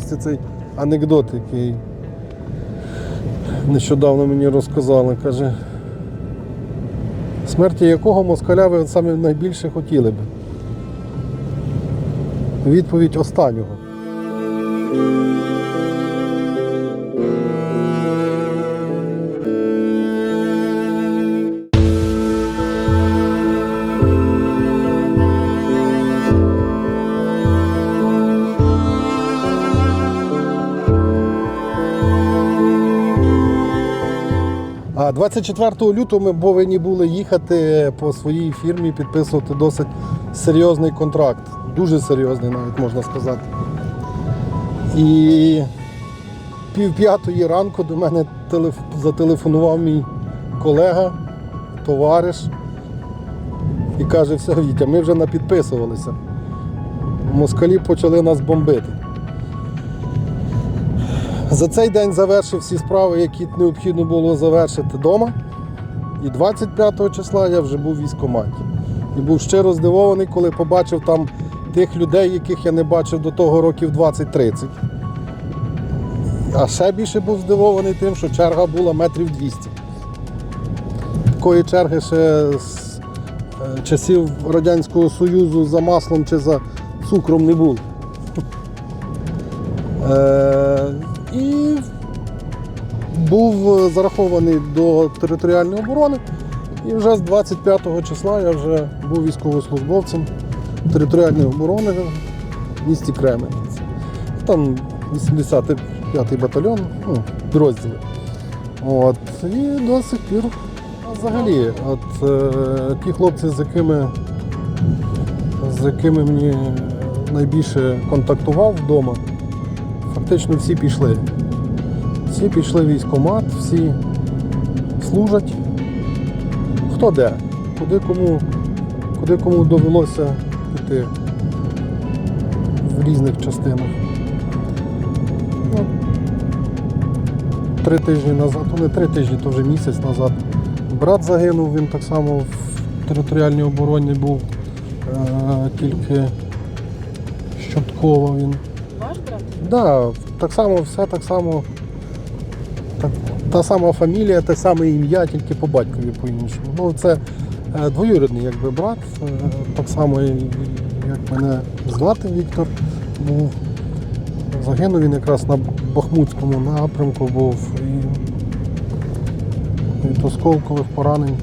набирає цей анекдот, який нещодавно мені розказали. Каже, смерті якого москаля ви саме найбільше хотіли б? Відповідь останнього. 24 лютого ми повинні були їхати по своїй фірмі, підписувати досить серйозний контракт. Дуже серйозний, навіть можна сказати. І пів п'ятої ранку до мене телеф- зателефонував мій колега, товариш і каже, все, Вітя, ми вже напідписувалися. Москалі почали нас бомбити. За цей день завершив всі справи, які необхідно було завершити вдома. І 25 числа я вже був в військкоматі. І був щиро здивований, коли побачив там тих людей, яких я не бачив до того років 20-30. А ще більше був здивований тим, що черга була метрів 200. Такої черги ще з е, часів Радянського Союзу за маслом чи за цукром не було. І був е, зарахований до територіальної оборони. І вже з 25 числа я вже був військовослужбовцем територіальної оборони в місті Кременець. Там 85-й батальйон, ну, підрозділи. От. І до сих пір взагалі, от е, ті хлопці, з якими, з якими мені найбільше контактував вдома, фактично всі пішли. Всі пішли в військкомат, всі служать. Хто де? Куди кому, куди кому довелося піти в різних частинах. Ну, три тижні назад, то не три тижні, то вже місяць назад. Брат загинув, він так само в територіальній обороні був, е, тільки Щоткова він. Да, так само, все так само. Так, та сама фамілія, те саме ім'я, тільки по батькові по-іншому. Ну, це е, двоюрідний якби брат, е, так само, як мене звати Віктор був. Загинув він якраз на Бахмутському напрямку був і від осколкових поранень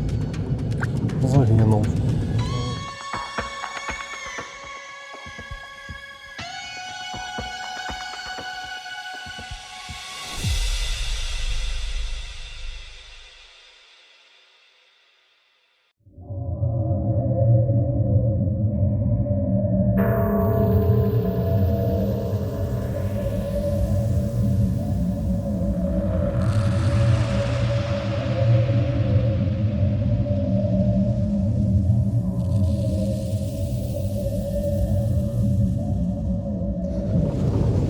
загинув.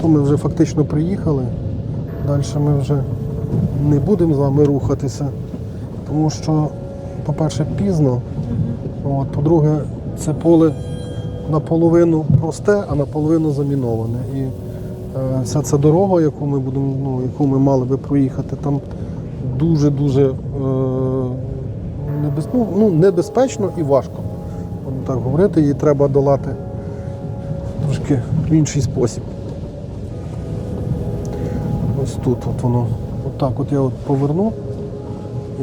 То ми вже фактично приїхали. Далі ми вже не будемо з вами рухатися, тому що, по-перше, пізно. От, по-друге, це поле наполовину просте, а наполовину заміноване. І е, вся ця дорога, яку ми будемо, ну, яку ми мали би проїхати, там дуже-дуже е, небез, ну, ну, небезпечно і важко. Будемо так говорити, її треба долати трошки в інший спосіб. Ось тут от воно. Отак от я от поверну.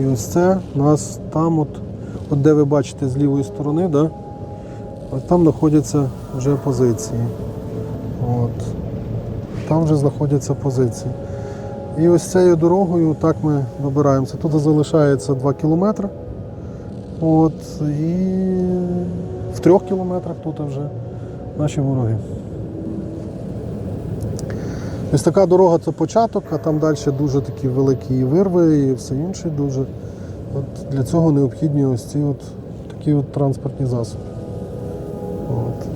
І ось це у нас там, от, от де ви бачите з лівої сторони, да? от там знаходяться вже позиції. От. Там вже знаходяться позиції. І ось цією дорогою так ми вибираємося. Тут залишається 2 кілометри. От, і в трьох кілометрах тут вже наші вороги. Ось така дорога це початок, а там далі дуже такі великі вирви і все інше дуже. От для цього необхідні ось ці от такі от транспортні засоби. От.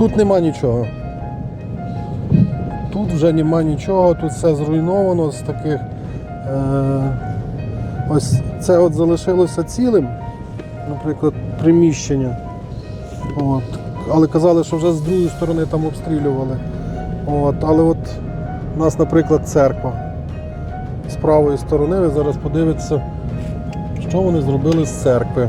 Тут нема нічого. Тут вже нема нічого, тут все зруйновано з таких. Е, ось це от залишилося цілим, наприклад, приміщення. От. Але казали, що вже з другої сторони там обстрілювали. От. Але от у нас, наприклад, церква. З правої сторони ви зараз подивитеся, що вони зробили з церкви.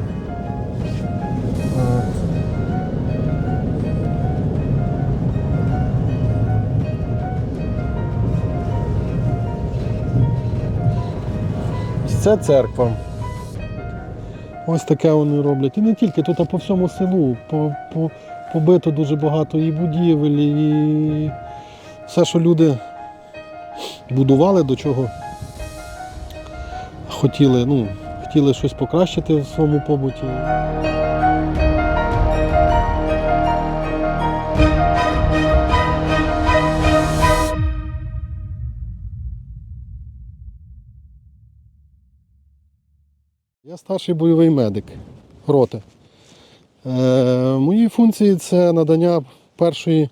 Це церква. Ось таке вони роблять. І не тільки тут, а по всьому селу. По, по, побито дуже багато і будівель, і все, що люди будували, до чого хотіли, ну, хотіли щось покращити в своєму побуті. Старший бойовий медик роти. Е, мої функції це надання першої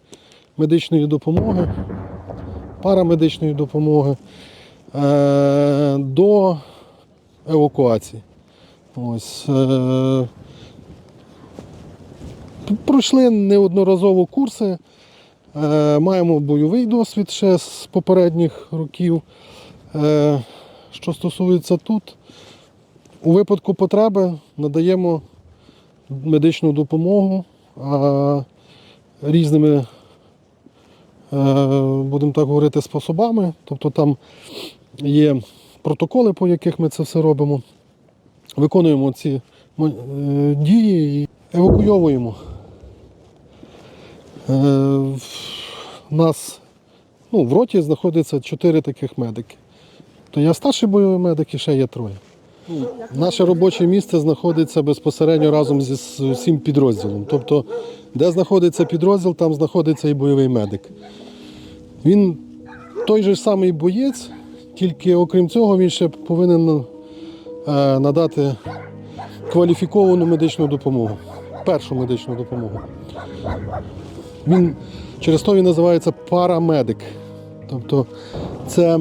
медичної допомоги, парамедичної допомоги е, до евакуації. Ось, е, пройшли неодноразово курси, е, маємо бойовий досвід ще з попередніх років. Що стосується тут, у випадку потреби надаємо медичну допомогу а, різними, е, будемо так говорити, способами. Тобто там є протоколи, по яких ми це все робимо. Виконуємо ці е, дії і евакуйовуємо. Е, в нас ну, в роті знаходиться чотири таких медики. То я старший бойовий медик і ще є троє. Наше робоче місце знаходиться безпосередньо разом зі усім підрозділом. Тобто, де знаходиться підрозділ, там знаходиться і бойовий медик. Він той же самий боєць, тільки окрім цього, він ще повинен е, надати кваліфіковану медичну допомогу, першу медичну допомогу. Він через то він називається парамедик. Тобто це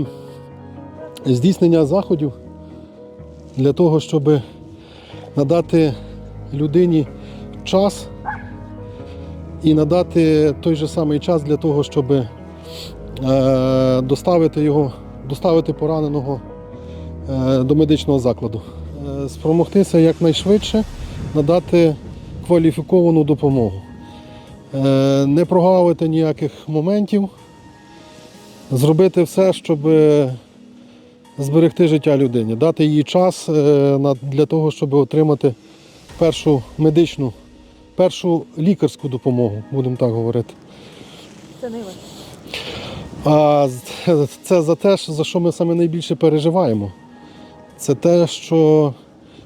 здійснення заходів для того, щоб надати людині час і надати той же самий час для того, щоб е, доставити його, доставити пораненого е, до медичного закладу. Е, спромогтися якнайшвидше надати кваліфіковану допомогу. Не прогавити ніяких моментів, зробити все, щоб зберегти життя людині, дати їй час е, для того, щоб отримати першу медичну, першу лікарську допомогу, будемо так говорити. Це найважче. А це за те, за що ми саме найбільше переживаємо. Це те, що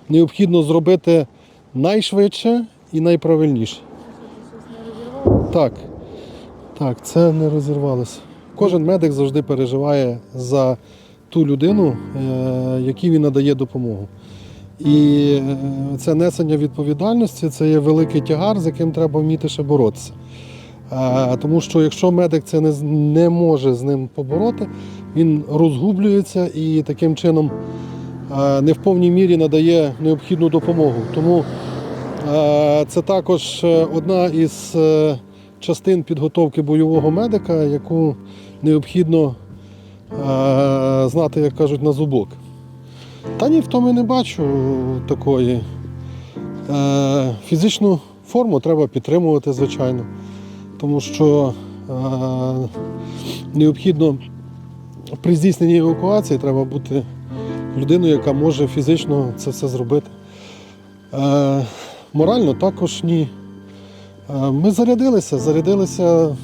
необхідно зробити найшвидше і найправильніше. Так, так, це не розірвалося. Кожен медик завжди переживає за ту людину, е, якій він надає допомогу. І е, це несення відповідальності це є великий тягар, з яким треба вміти ще боротися. Е, Тому що якщо медик це не, не може з ним побороти, він розгублюється і таким чином не в повній мірі надає необхідну допомогу. Тому це також одна із частин підготовки бойового медика, яку необхідно знати, як кажуть, на зубок. Та ні, в тому і не бачу такої. Е, Фізичну форму треба підтримувати, звичайно, тому що е, необхідно при здійсненні евакуації треба бути людиною, яка може фізично це все зробити. Е, Морально також ні. Е, Ми зарядилися, зарядилися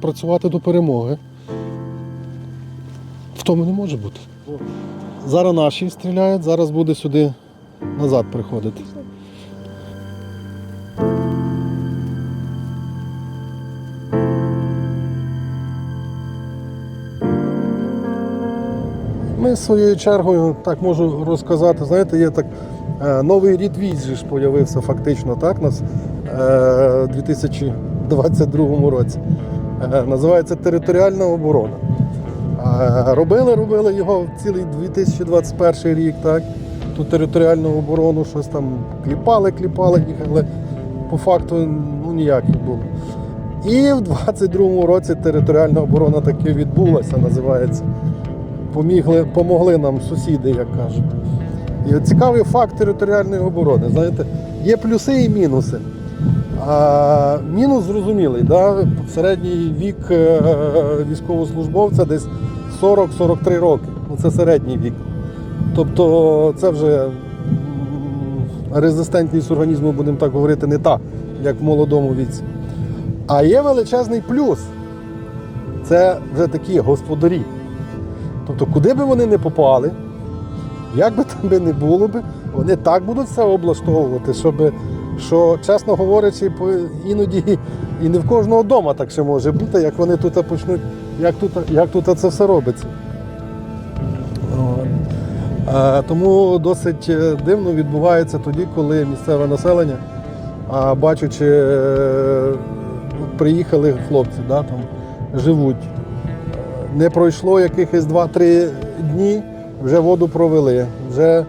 працювати до перемоги. Тому не може бути. Зараз наші стріляють, зараз буде сюди назад приходити. Ми своєю чергою так можу розказати. Знаєте, є так Е, Новий рід же ж появився фактично так, нас е, у 2022 році. Е, Називається територіальна оборона. Робили, робили його цілий 2021 рік, так? Ту територіальну оборону, щось там кліпали, кліпали але по факту ну, ніяких було. І в 22-му році територіальна оборона таки відбулася, називається. Помігли, помогли нам сусіди, як кажуть. І цікавий факт територіальної оборони. Знаєте, є плюси і мінуси. Мінус зрозумілий, да? середній вік е, військовослужбовця десь 40-43 роки. Ну, це середній вік. Тобто це вже резистентність організму, будемо так говорити, не та, як в молодому віці. А є величезний плюс. Це вже такі господарі. Тобто, куди би вони не попали, як би там не було вони так будуть все облаштовувати, щоб, що, чесно говорячи, іноді і не в кожного вдома так ще може бути, як вони тут почнуть, як тут, як тут це все робиться. Е, Тому досить е, дивно відбувається тоді, коли місцеве населення, а, бачачи, е, приїхали хлопці, да, там, живуть. Не пройшло якихось 2-3 дні, вже воду провели, вже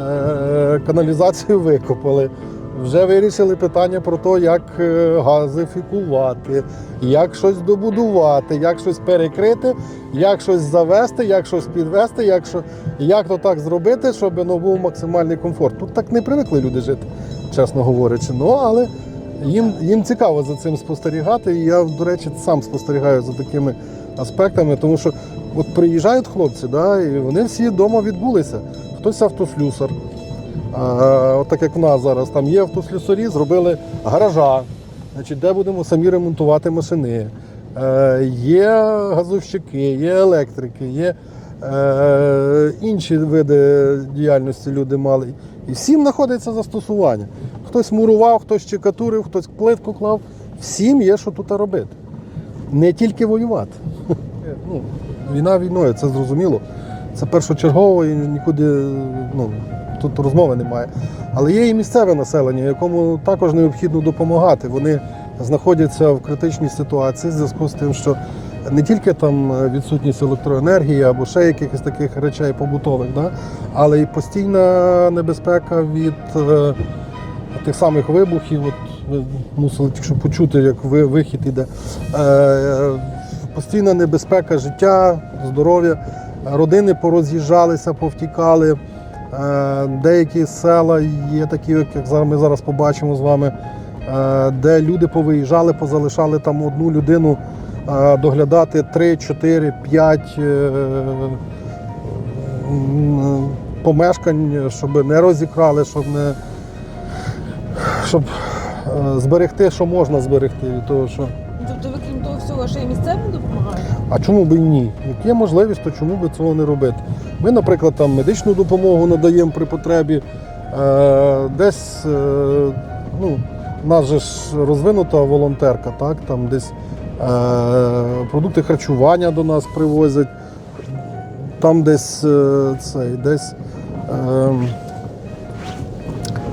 е, каналізацію викопали, вже вирішили питання про те, як е, газифікувати, як щось добудувати, як щось перекрити, як щось завести, як щось підвести, як, що, як то так зробити, щоб ну, був максимальний комфорт. Тут так не привикли люди жити, чесно говорячи. Ну, але їм, їм цікаво за цим спостерігати. І я, до речі, сам спостерігаю за такими аспектами, тому що от приїжджають хлопці, да, і вони всі вдома відбулися. Хтось автослюсар. От так як в нас зараз там є автослюсарі, зробили гаража, значить, де будемо самі ремонтувати машини. Е, є газовщики, є електрики, є е, інші види діяльності люди мали. І всім знаходиться застосування. Хтось мурував, хтось чекатурив, хтось плитку клав. Всім є що тут робити. Не тільки воювати. Ну, війна війною, це зрозуміло. Це першочергово і нікуди ну, тут розмови немає. Але є і місцеве населення, якому також необхідно допомагати. Вони знаходяться в критичній ситуації в зв'язку з тим, що не тільки там відсутність електроенергії або ще якихось таких речей побутових, да? але й постійна небезпека від е, тих самих вибухів. От ви мусили тільки почути, як ви, вихід іде. Е, постійна небезпека життя, здоров'я. Родини пороз'їжджалися, повтікали. Е, Деякі села є такі, як ми зараз побачимо з вами, е, де люди повиїжджали, позалишали там одну людину е, доглядати 3, 4, 5 е, помешкань, щоб не розікрали, щоб не щоб зберегти, що можна зберегти від того, що. Тобто ви крім того всього, ще й місцевим допомагаєте? А чому б і ні? Як є можливість, то чому б цього не робити? Ми, наприклад, там медичну допомогу надаємо при потребі. Е, десь е, ну, у нас же ж розвинута волонтерка, так? Там десь е, продукти харчування до нас привозять, там десь е, цей, десь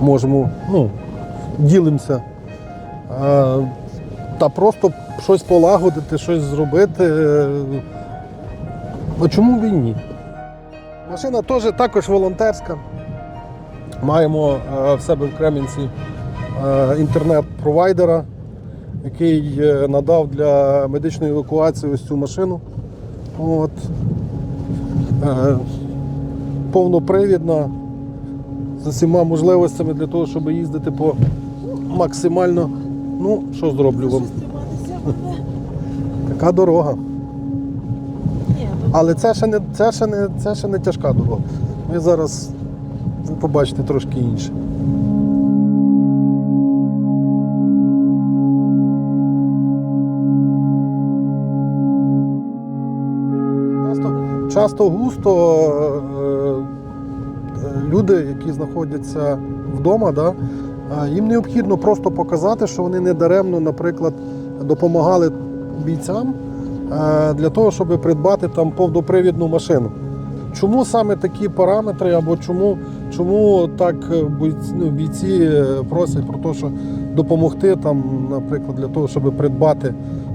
можемо, ну, ділимося. Та просто щось полагодити, щось зробити. А чому б і ні? Машина теж також волонтерська. Маємо е, в себе в Кремінці е, інтернет-провайдера, який е, надав для медичної евакуації ось цю машину. От. Повнопривідна, з усіма можливостями для того, щоб їздити по максимально. Ну, що зроблю вам? Така дорога. Але це ще не, це ще не, це ще не тяжка дорога. Ми зараз побачите трошки інше. Часто, густо е, е, люди, які знаходяться вдома, да, е, їм необхідно просто показати, що вони не даремно, наприклад, допомагали бійцям для того, щоб придбати там повнопривідну машину. Чому саме такі параметри, або чому чому так е, ну, бійці е, просять про те, що допомогти там, наприклад, для того, щоб придбати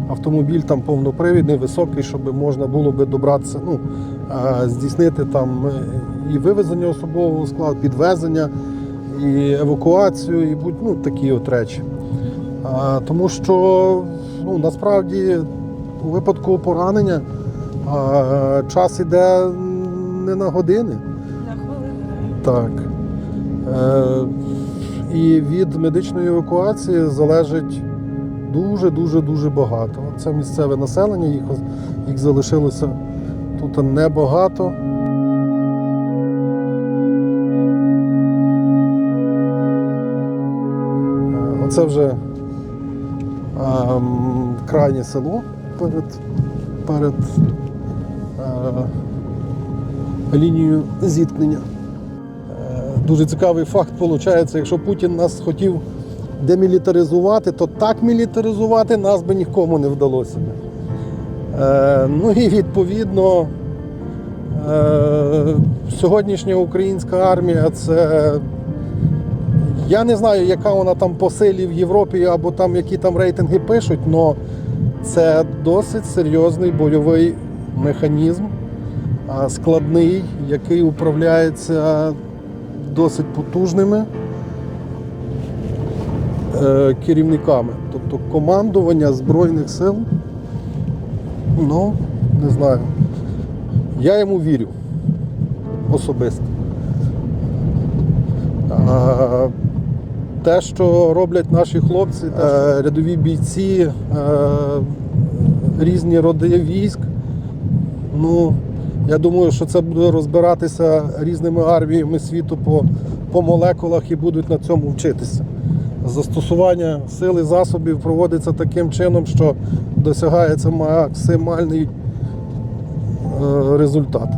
автомобіль там повнопривідний, високий, щоб можна було би добратися, ну, е, здійснити там е, і вивезення особового складу, підвезення, і евакуацію, і будь ну, такі от речі. Тому що ну, насправді у випадку поранення а, час іде не на години. На хвилину. Так. Е, і від медичної евакуації залежить дуже-дуже дуже багато. Це місцеве населення, їх, їх залишилося тут небагато. Е, Оце вже ем, крайнє село перед, перед е, лінією зіткнення. Е, Дуже цікавий факт виходить, якщо Путін нас хотів демілітаризувати, то так мілітаризувати нас би нікому не вдалося. Е, Ну і відповідно е, сьогоднішня українська армія це. Я не знаю, яка вона там по силі в Європі або там які там рейтинги пишуть, але це досить серйозний бойовий механізм, складний, який управляється досить потужними е, керівниками. Тобто командування Збройних сил, ну, не знаю. Я йому вірю особисто. Те, що роблять наші хлопці, е, рядові бійці, е, різні роди військ, ну, я думаю, що це буде розбиратися різними арміями світу по, по молекулах і будуть на цьому вчитися. Застосування сил і засобів проводиться таким чином, що досягається максимальний е, результат.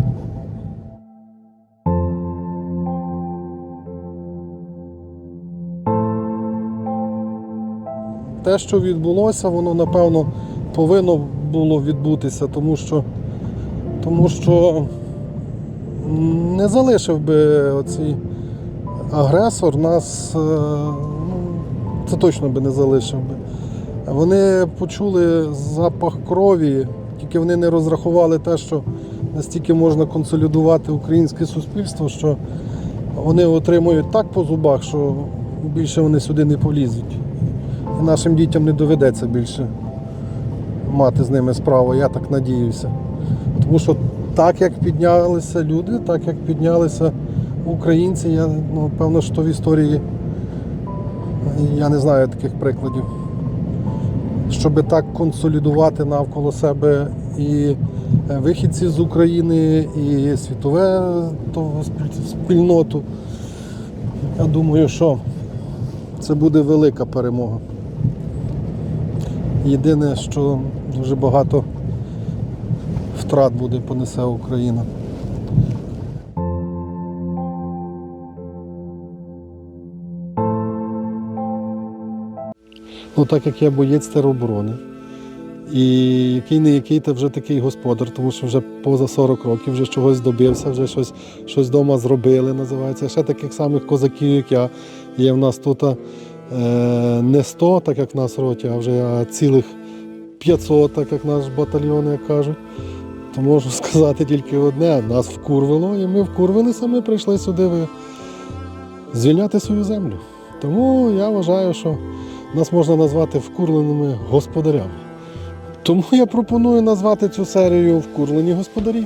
Те, що відбулося, воно напевно повинно було відбутися, тому що, тому що не залишив би оцей агресор нас, е, ну, це точно би не залишив би. Вони почули запах крові, тільки вони не розрахували те, що настільки можна консолідувати українське суспільство, що вони отримують так по зубах, що більше вони сюди не полізуть. Нашим дітям не доведеться більше мати з ними справу, я так надіюся. Тому що так як піднялися люди, так як піднялися українці, я ну, певно, що в історії я не знаю таких прикладів. Щоб так консолідувати навколо себе і вихідці з України, і світове то, спільноту. Я думаю, що це буде велика перемога. Єдине, що дуже багато втрат буде понесе Україна. Ну, так як я боєць тероборони, і який не який ти вже такий господар, тому що вже поза 40 років вже чогось добився, вже щось щось вдома зробили, називається. Ще таких самих козаків, як я. Є в нас тут не 100, так як в нас в роті, а вже цілих 500, так як наш батальйон, як кажуть. То можу сказати тільки одне: нас вкурвило, і ми вкурвилися, ми прийшли сюди звільняти свою землю. Тому я вважаю, що нас можна назвати вкурленими господарями. Тому я пропоную назвати цю серію Вкурлені господарі.